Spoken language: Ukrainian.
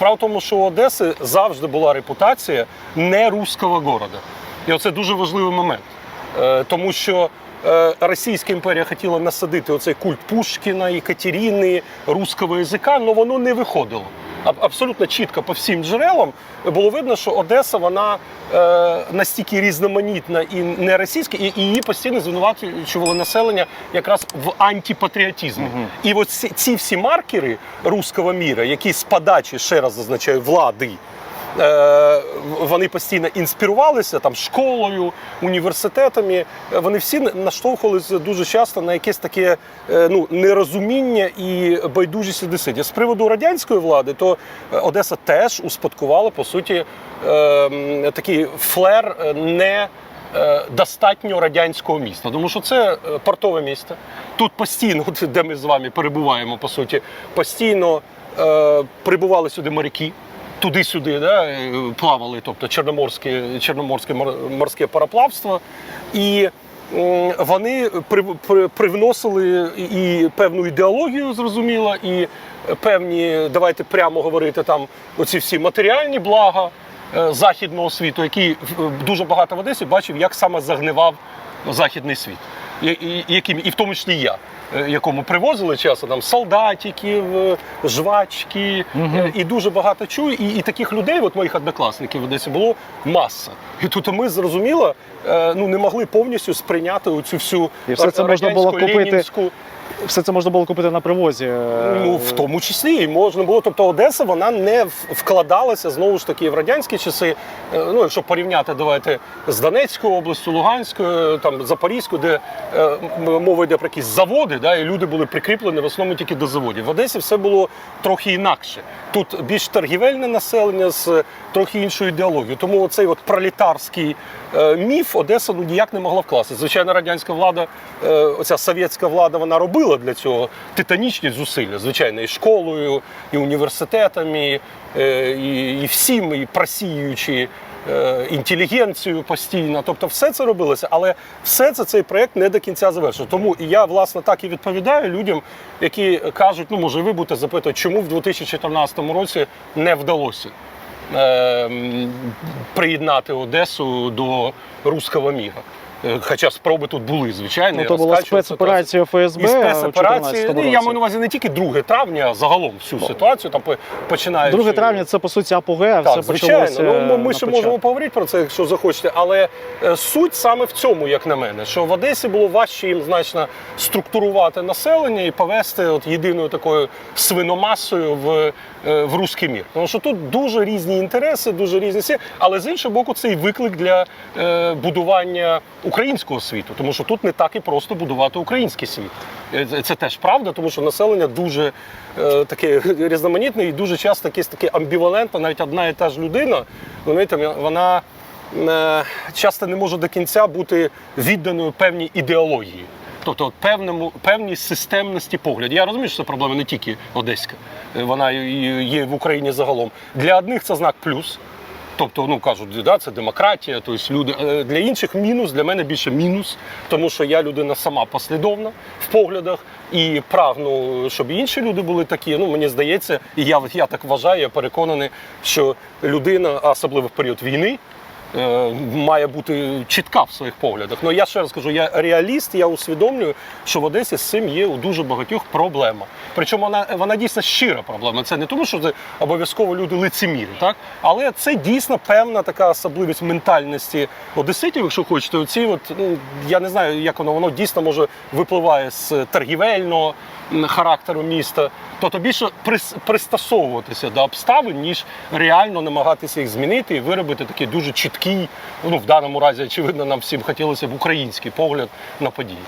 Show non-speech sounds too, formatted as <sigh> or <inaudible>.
Справа в тому, що у Одеси завжди була репутація не руського города. І оце дуже важливий момент. Е, Тому що е, Російська імперія хотіла насадити оцей культ Пушкіна, і Екатерини, руського язика, але воно не виходило. Аб- Абсолютно чітко по всім джерелам було видно, що Одеса вона е, настільки різноманітна і не російська, і, і її постійно звинувачувало населення якраз в антипатріотизмі. І от ці, ці всі маркери руського міра, які з подачі, ще раз зазначаю, влади. Е, Вони постійно інспірувалися там школою, університетами. Вони всі наштовхувалися дуже часто на якесь таке е, ну, нерозуміння і байдужість одеситів. З приводу радянської влади, то е, Одеса теж успадкувала по суті такий флер не достатньо радянського міста, тому що це портове місто. Тут постійно, де ми з вами перебуваємо, по суті, постійно е, прибували сюди моряки. Туди-сюди да, е, плавали, тобто чорноморське, чорноморське морське пароплавство. І вони при, при, привносили і певну ідеологію, зрозуміло, і певні, давайте прямо говорити, там оці всі матеріальні блага е, західного світу, які дуже багато в Одесі бачив, як саме загнивав західний світ. Яким, і в тому числі я, якому привозили часто там солдатиків, е, жвачки, е, і дуже багато чую. І, і таких людей, от моїх однокласників в Одесі, було маса. І тут ми зрозуміло, е, ну не могли повністю сприйняти оцю всю І все це можна було купити Все це можна було купити на привозі. е, Ну, в тому числі і можна було. Тобто Одеса вона не вкладалася знову ж таки в радянські часи. Е, Ну, якщо порівняти, давайте з Донецькою областю, Луганською, там Запорізькою, де е, мова йде про якісь заводи, да, і люди були прикріплені в основному тільки до заводів. В Одесі все було трохи інакше. Тут більш торгівельне населення з трохи іншою ідеологією. Тому оцей от пролетарський е, міф Одеса ну, ніяк не могла вкласти. Звичайно, радянська влада, е, оця совєтська влада, вона робила для цього титанічні зусилля, звичайно, і школою, і університетами, е, і, і всім, і просіюючи е, інтелігенцію постійно. Тобто, все це робилося, але все це цей проект не до кінця завершив. Тому і я власне так і відповідаю людям, які кажуть, ну може, ви будете запитувати, чому в 2014 році не вдалося е, приєднати Одесу до руського міра. Е, Хоча спроби тут були, звичайно. Ну, то була спецоперація ФСБ і спецоперації. у 2014 Ну, я маю на увазі не тільки 2 травня, а загалом всю ситуацію. Там по- починаючи 2 травня це по суті апогея, так, все звичайно. почалося. Ну, ми, ще початку. можемо поговорити про це, якщо захочете. Але е, суть саме в цьому, як на мене, що в Одесі було важче їм значно структурувати населення і повести от єдиною такою свиномасою в, е, в руський мір. Тому що тут дуже різні інтереси, дуже різні сі, але з іншого боку, це і виклик для е, будування українського світу, тому що тут не так і просто будувати український світ. Е, Це, теж правда, тому що населення дуже е, таке <laughs> різноманітне і дуже часто якесь таке амбівалентне, навіть одна і та ж людина, знаєте, вона е, часто не може до кінця бути відданою певній ідеології. Тобто певному, певній системності поглядів. Я розумію, що це проблема не тільки одеська, Е, вона є в Україні загалом. Для одних це знак плюс. Тобто, ну кажуть, да, це демократія, тобто люди Е, для інших мінус, для мене більше мінус, тому що я людина сама послідовна в поглядах і прагну, щоб інші люди були такі. Ну мені здається, і я, я так вважаю, я переконаний, що людина, особливо в період війни. Е, Має бути чітка в своїх поглядах. Ну я ще раз кажу, я реаліст, я усвідомлюю, що в Одесі з цим є у дуже багатьох проблема. Причому вона, вона дійсно щира проблема. Це не тому, що це обов'язково люди лицемірі, так? Але це дійсно певна така особливість ментальності одеситів, якщо хочете. Оці от, ну, я не знаю, як воно, воно дійсно може випливає з торгівельного характеру міста. Тобто більше прис- пристосовуватися до обставин, ніж реально намагатися їх змінити і виробити такий дуже чіткий, ну в даному разі, очевидно, нам всім хотілося б український погляд на події.